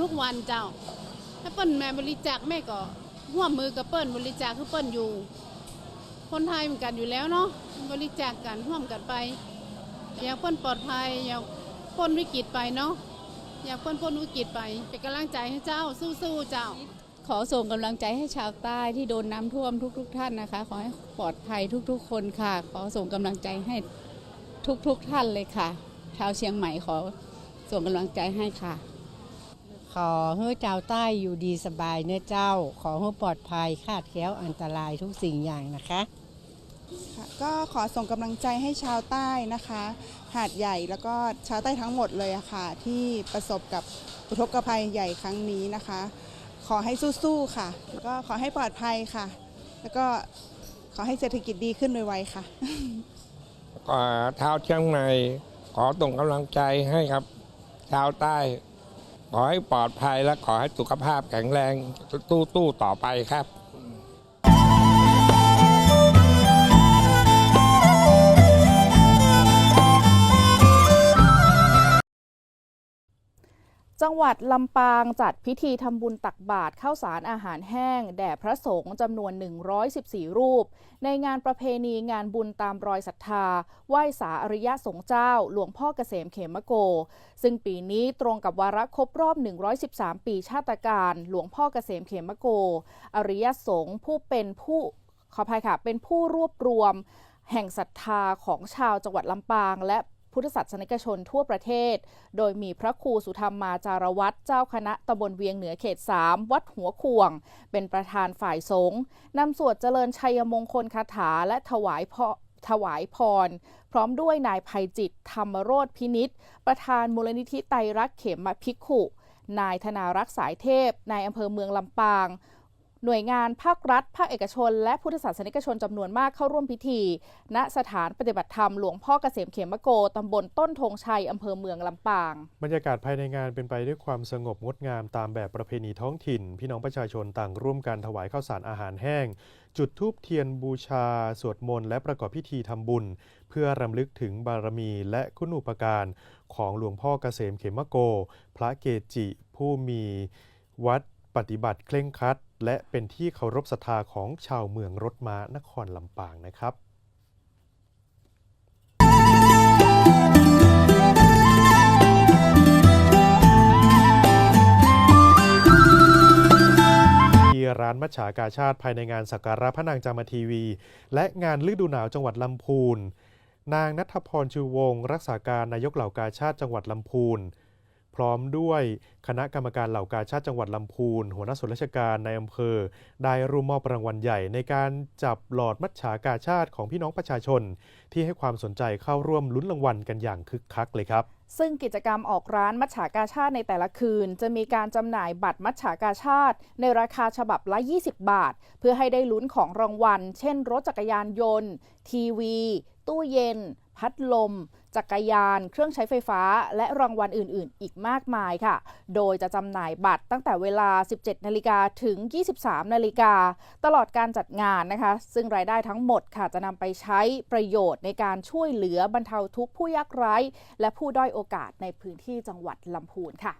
ทุกวันเจ้าเปิ้ลแม่บริจาคแม่ก็ร่วมมือกับเปิ้นบริจาคคือเปิ้นอยู่ คนไทยเหมือนกันอยู่แล้วเนาะบริจาคกันร่วมกันไป อยากเปิ้นปลอดภัยอยากพ้นวิกฤตไปเนาะอยากเปิ้นพ้นวิกฤตไปเป็นกำลังใจให้เจ้าสู้ๆเจ้า ขอส่งกำลังใจให้ชาวใต้ที่โดนน้ำท่วมทุก ๆ ท่านนะคะ ขอให้ปลอดภัยทุกๆ คนค่ะ ขอส่งกำลังใจให้ทุกๆท่านเลยค่ะ ชาวเชียงใหม่ขอส่งกำลังใจให้ค่ะ ขอให้เจ้าใต้อยู่ดีสบายเนื้อเจ้า ขอให้ปลอดภัยคาดแคล้วอันตรายทุกสิ่งอย่างนะคะ ค่ะก็ขอส่งกำลังใจให้ชาวใต้นะคะ หาดใหญ่แล้วก็ชาวใต้ทั้งหมดเลยอะค่ะ ที่ประสบกับอุทกภัยใหญ่ครั้งนี้นะคะ ขอให้สู้ๆค่ะแล้วก็ขอให้ปลอดภัยค่ะ แล้วก็ขอให้เศรษฐกิจดีขึ้นไวๆค่ะ ก็ชาวเชียงใหม่ขอส่งกำลังใจให้ครับ ชาวใต้ ขอให้ปลอดภัยและขอให้สุขภาพแข็งแรงตู้ตู้ต่อไปครับ จังหวัดลำปางจัดพิธีทำบุญตักบาตรข้าวสารอาหารแห้ง แด่พระสงฆ์จำนวน 114 รูป ในงานประเพณีงานบุญตามรอยศรัทธา ไหว้สาอริยสงฆ์เจ้า หลวงพ่อเกษมเขมโก ซึ่งปีนี้ตรงกับวาระครบรอบ 113 ปีชาติการ หลวงพ่อเกษมเขมโก อริยสงฆ์ผู้เป็นผู้ขออภัยค่ะ เป็นผู้รวบรวมแห่งศรัทธาของชาวจังหวัดลำปาง และ พุทธศาสนิกชนทั่วประเทศ โดยมีพระครูสุธรรมมาจารวัตรเจ้าคณะตำบลเวียงเหนือเขต 3 วัดหัวข่วง เป็นประธานฝ่ายสงฆ์นำสวดเจริญชัยมงคลคาถาและถวายพรถวายพร พร้อมด้วยนายภัยจิต ธรรมโรธพินิษประธานมูลนิธิไตรรักเขมพิกขุ นายธนารักษ์สายเทพ นายอำเภอเมืองลำปาง หน่วยงานภาครัฐ ภาคเอกชน และพุทธศาสนิกชนจำนวนมากเข้าร่วมพิธี ณสถานปฏิบัติธรรมหลวงพ่อเกษมเขมโกตำบลต้นธงชัยอำเภอเมืองลำปาง บรรยากาศภายในงานเป็นไปด้วยความสงบงดงามตามแบบประเพณีท้องถิ่น พี่น้องประชาชนต่างร่วมกันถวายข้าวสารอาหารแห้ง จุดธูปเทียนบูชา สวดมนต์และประกอบพิธีทำบุญ เพื่อรำลึกถึงบารมีและคุณูปการของหลวงพ่อเกษมเขมโก พระเกจิผู้มีวัด ปฏิบัติเคร่งครัด และเป็นที่เคารพศรัทธาของชาวเมืองรถม้านครลำปางนะครับที่ร้านมัชฉากาชาติภายในงานสักการะพระนางจามทีวี และงานฤดูหนาวจังหวัดลำพูน นางนัทพรชูวงศ์รักษาการนายกเหล่ากาชาติจังหวัดลำพูน พร้อมด้วยคณะกรรมการเหล่ากาชาติจังหวัดลำพูน หัวหน้าส่วนราชการในอำเภอ ได้ร่วมมอบรางวัลใหญ่ในการจับหลอดมัชฉากาชาติของพี่น้องประชาชน ที่ให้ความสนใจเข้าร่วมลุ้นรางวัลกันอย่างคึกคักเลยครับซึ่งกิจกรรมออกร้านมัชฉากาชาติในแต่ละคืน จะมีการจำหน่ายบัตรมัชฉากาชาติ ในราคาฉบับละ 20 บาท เพื่อให้ได้ลุ้นของรางวัล เช่น รถจักรยานยนต์ ทีวี ตู้เย็น พัดลม จักรยาน เครื่องใช้ไฟฟ้า และรางวัลอื่น ๆ อีกมากมายค่ะ โดยจะจำหน่ายบัตรตั้งแต่เวลา 17 นาฬิกาถึง 23 นาฬิกา ตลอดการจัดงานนะคะ ซึ่งรายได้ทั้งหมดค่ะจะนำไปใช้ประโยชน์ในการช่วยเหลือบรรเทาทุกข์ผู้ยากไร้ และผู้ด้อยโอกาสในพื้นที่จังหวัดลำพูนค่ะ